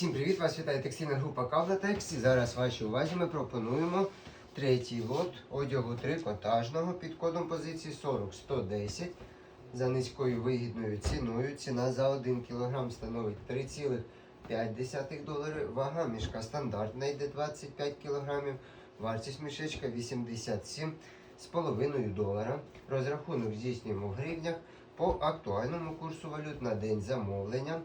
Всім привіт! Вас вітає текстильна група Кавлатекс. І зараз вашій увазі ми пропонуємо третій лот одягу трикотажного під кодом позиції 40110 за низькою вигідною ціною. Ціна за 1 кг становить 3,5 долари. Вага мішка стандартна йде 25 кг. Вартість мішечка 87,5 долара. Розрахунок здійснюємо в гривнях по актуальному курсу валют на день замовлення.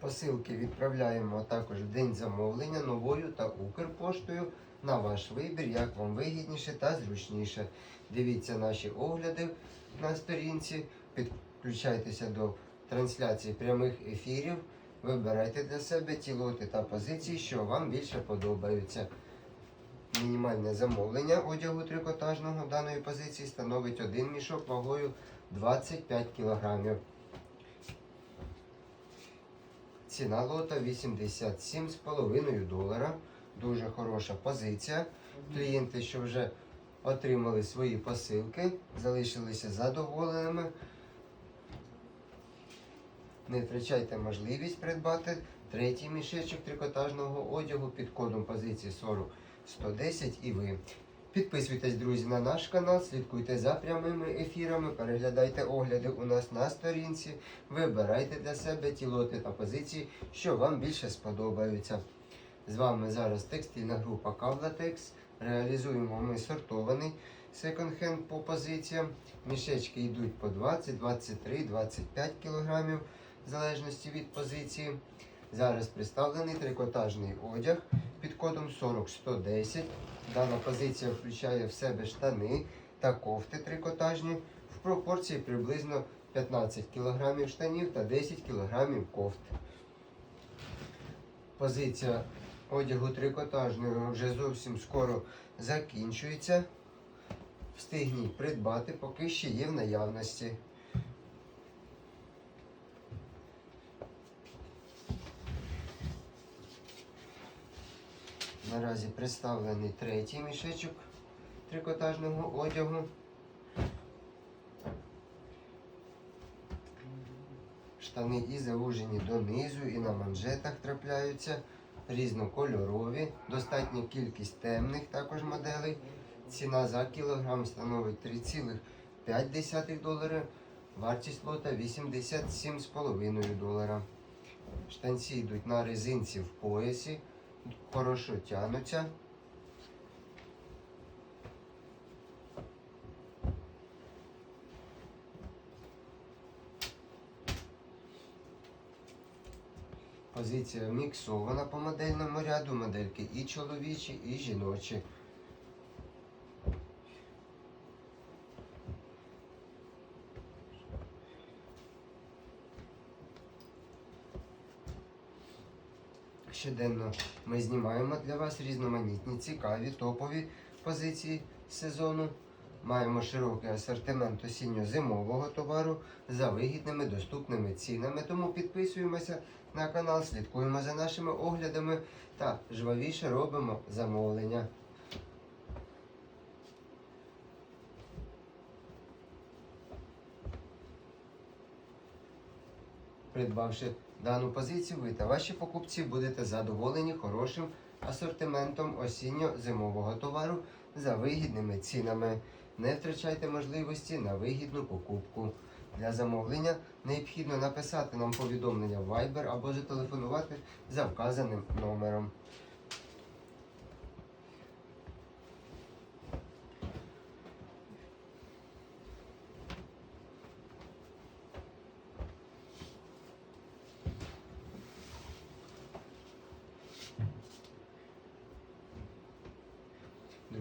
Посилки відправляємо також в день замовлення новою та Укрпоштою на ваш вибір, як вам вигідніше та зручніше. Дивіться наші огляди на сторінці, підключайтеся до трансляції прямих ефірів, вибирайте для себе ті лоти та позиції, що вам більше подобаються. Мінімальне замовлення одягу трикотажного даної позиції становить один мішок вагою 25 кг. Ціна лота 87,5 долара. Дуже хороша позиція. Клієнти, що вже отримали свої посилки, залишилися задоволеними. Не втрачайте можливість придбати третій мішечок трикотажного одягу під кодом позиції 40110 і ви. Підписуйтесь, друзі, на наш канал, слідкуйте за прямими ефірами, переглядайте огляди у нас на сторінці, вибирайте для себе ті лоти та позиції, що вам більше сподобаються. З вами зараз текстильна група Кавлатекс. Реалізуємо ми сортований секонд-хенд по позиціям. Мішечки йдуть по 20, 23, 25 кг, в залежності від позиції. Зараз представлений трикотажний одяг під кодом 40110. Дана позиція включає в себе штани та кофти трикотажні в пропорції приблизно 15 кг штанів та 10 кг кофт. Позиція одягу трикотажного вже зовсім скоро закінчується. Встигніть придбати, поки ще є в наявності. Наразі представлений третій мішечок трикотажного одягу. Штани і завужені донизу, і на манжетах трапляються різнокольорові. Достатня кількість темних також моделей. Ціна за кілограм становить 3,5 долара. Вартість лота 87,5 долара. Штанці йдуть на резинці в поясі хорошо тянуться. Позиція міксована по модельному ряду, модельки і чоловічі, і жіночі. Щоденно ми знімаємо для вас різноманітні, цікаві, топові позиції сезону. Маємо широкий асортимент осінньо-зимового товару за вигідними доступними цінами. Тому підписуємося на канал, слідкуємо за нашими оглядами та жвавіше робимо замовлення. Придбавши дану позицію, ви та ваші покупці будете задоволені хорошим асортиментом осінньо-зимового товару за вигідними цінами. Не втрачайте можливості на вигідну покупку. Для замовлення необхідно написати нам повідомлення в Viber або зателефонувати за вказаним номером.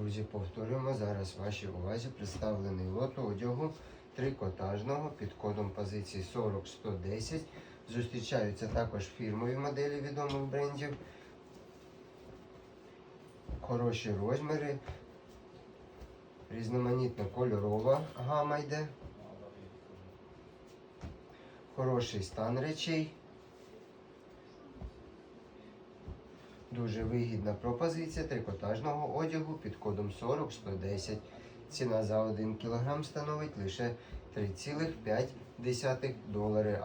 Друзі, повторюємо зараз вашій увазі представлений лот одягу трикотажного під кодом позиції 40110. Зустрічаються також фірмові моделі відомих брендів. Хороші розміри. Різноманітна кольорова гама йде. Хороший стан речей. Дуже вигідна пропозиція трикотажного одягу під кодом 40110. Ціна за 1 кг становить лише 3,5 долари.